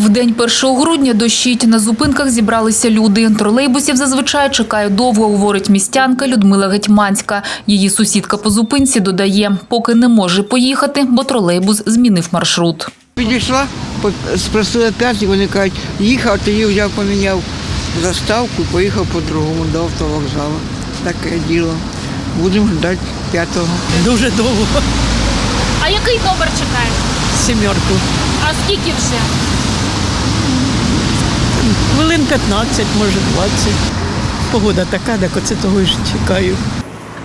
В день 1 грудня дощить. На зупинках зібралися люди. Тролейбусів зазвичай чекає довго, говорить містянка Людмила Гетьманська. Її сусідка по зупинці додає, поки не може поїхати, бо тролейбус змінив маршрут. Підійшла, по- спросила п'ять, і вони кажуть, їхав, тоді взяв, поміняв заставку, поїхав по-другому до автовокзалу. Таке діло. Будемо ждати п'ятого. Дуже довго. А який номер чекаєш? Сімерку. А скільки вже? Хвилин 15, може 20. Погода така, так оце того ж чекаю.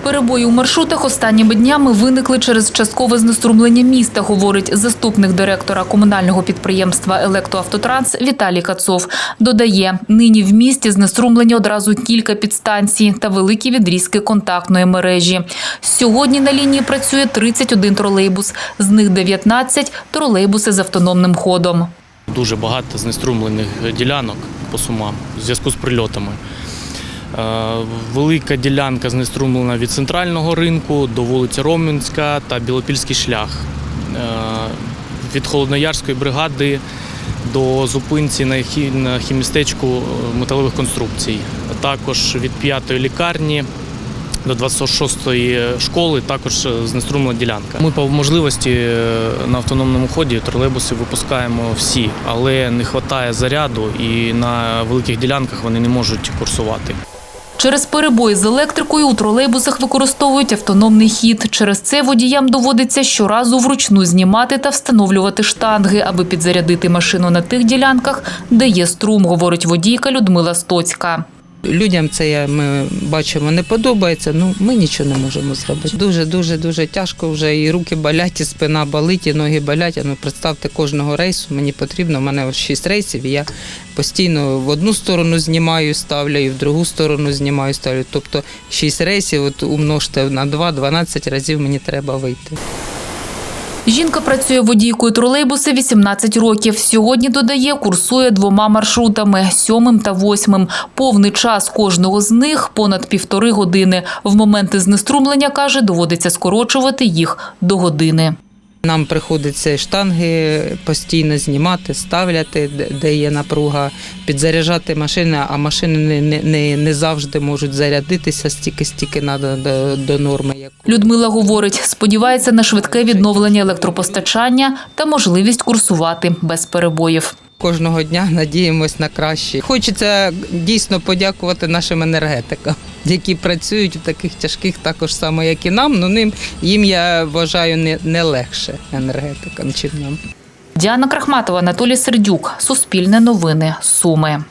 Перебої у маршрутах останніми днями виникли через часткове знеструмлення міста, говорить заступник директора комунального підприємства «Електроавтотранс» Віталій Кацов. Додає, нині в місті знеструмлені одразу кілька підстанцій та великі відрізки контактної мережі. Сьогодні на лінії працює 31 тролейбус, з них 19 – тролейбуси з автономним ходом. Дуже багато знеструмлених ділянок по сумам в зв'язку з прильотами. Е, Велика ділянка знеструмлена від центрального ринку до вулиці Ромінська та Білопільський шлях. Е, Від Холодноярської бригади до зупинці на хімістечку е, металевих конструкцій. Також від п'ятої лікарні до 26-ї школи також е, знеструмлена ділянка. Ми по можливості е, на автономному ході тролейбуси випускаємо всі, але не вистачає заряду і на великих ділянках вони не можуть курсувати. Через перебої з електрикою у тролейбусах використовують автономний хід. Через це водіям доводиться щоразу вручну знімати та встановлювати штанги, аби підзарядити машину на тих ділянках, де є струм, говорить водійка Людмила Стоцька. Людям це я- ми бачимо не подобається. Ну ми нічого не можемо зробити. Дуже, дуже, дуже тяжко вже і руки болять, і спина болить, і ноги болять. Ну представте, кожного рейсу мені потрібно. У мене шість рейсів. І я постійно в одну сторону знімаю, ставлю, і в другу сторону знімаю, ставлю. Тобто шість рейсів, от умножте на два, 12 разів мені треба вийти. Жінка працює водійкою тролейбуси 18 років. Сьогодні, додає, курсує двома маршрутами – сьомим та восьмим. Повний час кожного з них – понад півтори години. В моменти знеструмлення, каже, доводиться скорочувати їх до години. Нам приходиться штанги постійно знімати, ставляти, де- є напруга, підзаряджати машини, а машини не, не, не, завжди можуть зарядитися стільки, стільки треба до, до норми. Людмила говорить, сподівається на швидке відновлення електропостачання та можливість курсувати без перебоїв. Кожного дня надіємось на краще. Хочеться дійсно подякувати нашим енергетикам, які працюють в таких тяжких, також само, як і нам. Ну ним їм я вважаю не, не легше енергетикам, чим нам. Діана Крахматова, Анатолій Сердюк. Суспільне новини. Суми.